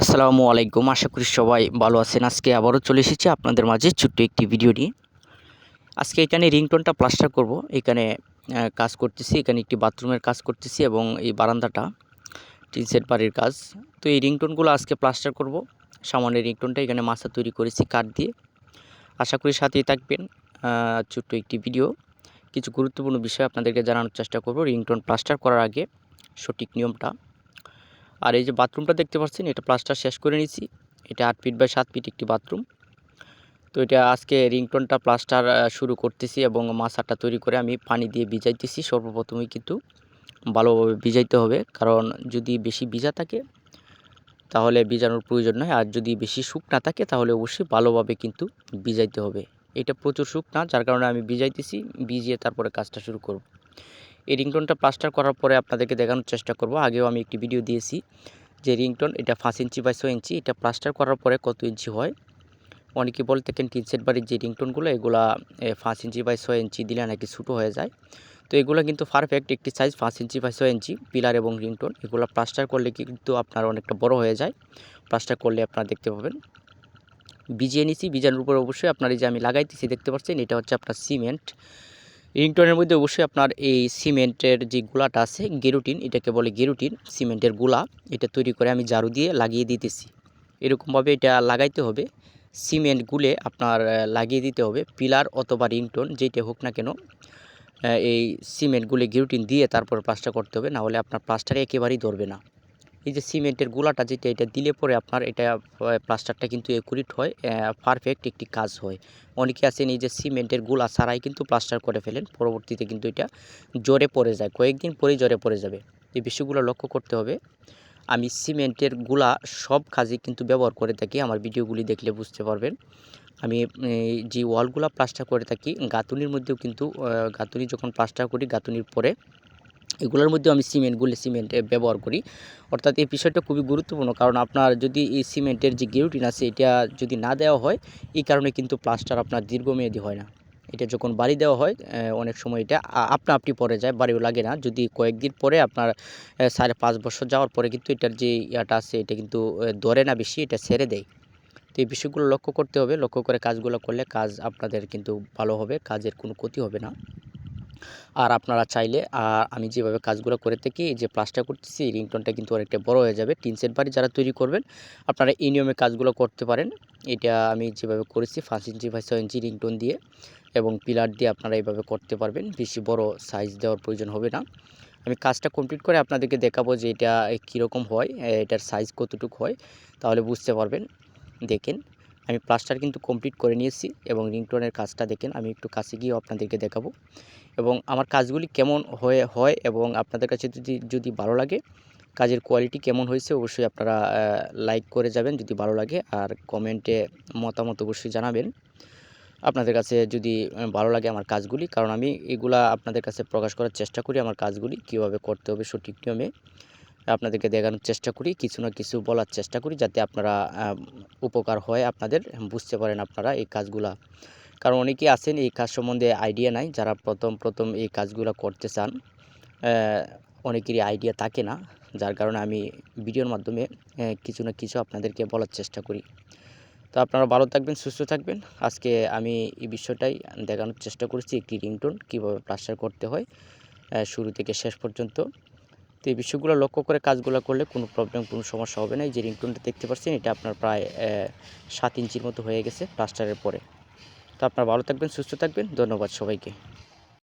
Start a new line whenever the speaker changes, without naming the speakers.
আসসালামু আলাইকুম। আশা করি সবাই ভালো আছেন। আজকে আবারও চলে এসেছি আপনাদের মাঝে ছোট্ট একটি ভিডিও নিয়ে। আজকে এখানে রিংটোনটা প্লাস্টার করব। এখানে কাজ করতেছি। এখানে একটি বাথরুমের কাজ করতেছি এবং এই বারান্দাটা টিন সেট বাড়ির কাজ। তো এই রিংটোনগুলো আজকে প্লাস্টার করব। সামান্য রিংটোনটা এখানে মাছা তৈরি করেছি কাঠ দিয়ে। আশা করি সাথেই থাকবেন ছোট্ট একটি ভিডিও। কিছু গুরুত্বপূর্ণ বিষয় আপনাদেরকে জানানোর চেষ্টা করব। রিংটোন প্লাস্টার করার আগে সঠিক নিয়মটা। আর এই যে বাথরুমটা দেখতে পাচ্ছেন, এটা প্লাস্টার শেষ করে নিয়েছি। এটা আট ফিট বাই সাত ফিট একটি বাথরুম। তো এটা আজকে রিংটোনটা প্লাস্টার শুরু করতেছি এবং মাছাটা তৈরি করে আমি পানি দিয়ে ভিজাইতেছি। সর্বপ্রথমেই কিন্তু ভালোভাবে ভিজাইতে হবে, কারণ যদি বেশি ভিজা থাকে, তাহলে ভিজানোর প্রয়োজন নয়। আর যদি বেশি শুকনা থাকে, তাহলে অবশ্যই ভালোভাবে কিন্তু ভিজাইতে হবে। এটা প্রচুর শুকনা, যার কারণে আমি ভিজাইতেছি, ভিজিয়ে তারপরে কাজটা শুরু করব। এই রিংটোনটা প্লাস্টার করার পরে আপনাদেরকে দেখানোর চেষ্টা করব। আগেও আমি একটি ভিডিও দিয়েছি যে রিংটোন এটা পাঁচ ইঞ্চি বাই ছয় ইঞ্চি, এটা প্লাস্টার করার পরে কত ইঞ্চি হয়? অনেকে বলে থাকেন টিন সেট বাড়ির যে রিংটোনগুলো, এগুলা পাঁচ ইঞ্চি বাই ছয় ইঞ্চি দিলে নাকি ছোটো হয়ে যায়। তো এগুলো কিন্তু পারফেক্ট একটি সাইজ পাঁচ ইঞ্চি বাই ছয় ইঞ্চি, পিলার এবং রিংটোন। এগুলো প্লাস্টার করলে কিন্তু আপনার অনেকটা বড় হয়ে যায়। প্লাস্টার করলে আপনারা দেখতে পাবেন। ভিজিয়ে নিছি, ভিজানোর উপর অবশ্যই আপনার এই যে আমি লাগাইতেছি, দেখতে পাচ্ছেন, এটা হচ্ছে আপনার সিমেন্ট। রিংটনের মধ্যে অবশ্যই আপনার এই সিমেন্টের যে গুলাটা আছে, গেরুটিন, এটাকে বলে গেরুটিন, সিমেন্টেরগুলা, এটা তৈরি করে আমি ঝাড়ু দিয়ে লাগিয়ে দিতেছি। এরকমভাবে এটা লাগাইতে হবে। সিমেন্ট গুলে আপনার লাগিয়ে দিতে হবে। পিলার অথবা রিংটোন যেটা হোক না কেন এই সিমেন্ট গুলে গেরুটিন দিয়ে তারপর প্লাস্টার করতে হবে। না হলে আপনার প্লাস্টারে একেবারেই ধরবে না। এই যে সিমেন্টের গুলাটা যেটা, এটা দিলে পরে আপনার এটা প্লাস্টারটা কিন্তু একুরিট হয় পারফেক্ট একটি কাজ হয়। অনেকে আছেন এই যে সিমেন্টেরগুলা ছাড়াই কিন্তু প্লাস্টার করে ফেলেন, পরবর্তীতে কিন্তু এটা জোরে পড়ে যায়, কয়েকদিন পরেই জোরে পড়ে যাবে। এই বিষয়গুলো লক্ষ্য করতে হবে। আমি সিমেন্টেরগুলা সব কাজে কিন্তু ব্যবহার করে থাকি, আমার ভিডিওগুলি দেখলে বুঝতে পারবেন। আমি যে ওয়ালগুলা প্লাস্টার করে থাকি, গাঁথুনির মধ্যেও কিন্তু গাঁথুনি যখন প্লাস্টার করি, গাঁথুনির পরে এগুলোর মধ্যেও আমি সিমেন্ট গুলে সিমেন্ট ব্যবহার করি। অর্থাৎ এই বিষয়টা খুবই গুরুত্বপূর্ণ, কারণ আপনার যদি এই সিমেন্টের যে গেরুটিন আছে, এটা যদি না দেওয়া হয়, এই কারণে কিন্তু প্লাস্টার আপনার দীর্ঘমেয়াদী হয় না। এটা যখন বাড়ি দেওয়া হয় অনেক সময় এটা আপনা আপনি পরে যায়, বাড়িও লাগে না। যদি কয়েকদিন পরে আপনার সাড়ে পাঁচ বছর যাওয়ার পরে কিন্তু এটার যে ইয়াটা আছে, এটা কিন্তু ধরে না বেশি, এটা ছেড়ে দেয়। তো এই বিষয়গুলো লক্ষ্য করতে হবে। লক্ষ্য করে কাজগুলো করলে কাজ আপনাদের কিন্তু ভালো হবে, কাজের কোনো ক্ষতি হবে না। আর আপনারা চাইলে, আর আমি যেভাবে কাজগুলো করে থাকি যে প্লাস্টার করতেছি, রিংটনটা কিন্তু অনেকটা বড় হয়ে যাবে। টিন সেট বাড়ি যারা তৈরি করবেন, আপনারা এই নিয়মে কাজগুলো করতে পারেন। এটা আমি যেভাবে করেছি, পাঁচ ইঞ্চি বাই ছয় ইঞ্চি রিংটন দিয়ে এবং পিলার দিয়ে আপনারা এইভাবে করতে পারবেন। বেশি বড় সাইজ দেওয়ার প্রয়োজন হবে না। আমি কাজটা কমপ্লিট করে আপনাদেরকে দেখাবো যে এটা কীরকম হয়, এটার সাইজ কতটুকু হয়, তাহলে বুঝতে পারবেন। দেখেন আমি প্লাস্টার কিন্তু কমপ্লিট করে নিয়েছি এবং রিংটনের কাজটা দেখেন, আমি একটু কাছে গিয়েও আপনাদেরকে দেখাবো। এবং আমার কাজগুলি কেমন হয়ে, হয় এবং আপনাদের কাছে যদি যদি ভালো লাগে, কাজের কোয়ালিটি কেমন হয়েছে অবশ্যই আপনারা লাইক করে যাবেন যদি ভালো লাগে আর কমেন্টে মতামত অবশ্যই জানাবেন। আপনাদের কাছে যদি ভালো লাগে আমার কাজগুলি, কারণ আমি এগুলা আপনাদের কাছে প্রকাশ করার চেষ্টা করি আমার কাজগুলি, কীভাবে করতে হবে সঠিক নিয়মে। আপনাদেরকে দেখানোর চেষ্টা করি, কিছু না কিছু বলার চেষ্টা করি যাতে আপনারা উপকার হয় আপনাদের বুঝতে পারেন আপনারা এই কাজগুলা। কারণ অনেকেই আছেন এই কাজ সম্বন্ধে আইডিয়া নাই, যারা প্রথম প্রথম এই কাজগুলো করতে চান অনেকেরই আইডিয়া থাকে না, যার কারণে আমি ভিডিওর মাধ্যমে কিছু না কিছু আপনাদেরকে বলার চেষ্টা করি। তো আপনারা ভালো থাকবেন, সুস্থ থাকবেন। আজকে আমি এই বিষয়টাই দেখানোর চেষ্টা করেছি, একটি রিংটোন কীভাবে প্লাস্টার করতে হয় শুরু থেকে শেষ পর্যন্ত। তো এই বিষয়গুলো লক্ষ্য করে কাজগুলো করলে কোনো প্রবলেম কোনো সমস্যা হবে না। এই যে রিংটোনটা দেখতে পাচ্ছেন, এটা আপনার প্রায় সাত ইঞ্চির মতো হয়ে গেছে প্লাস্টারের পরে। তো আপনারা ভালো থাকবেন, সুস্থ থাকবেন। ধন্যবাদ সবাইকে।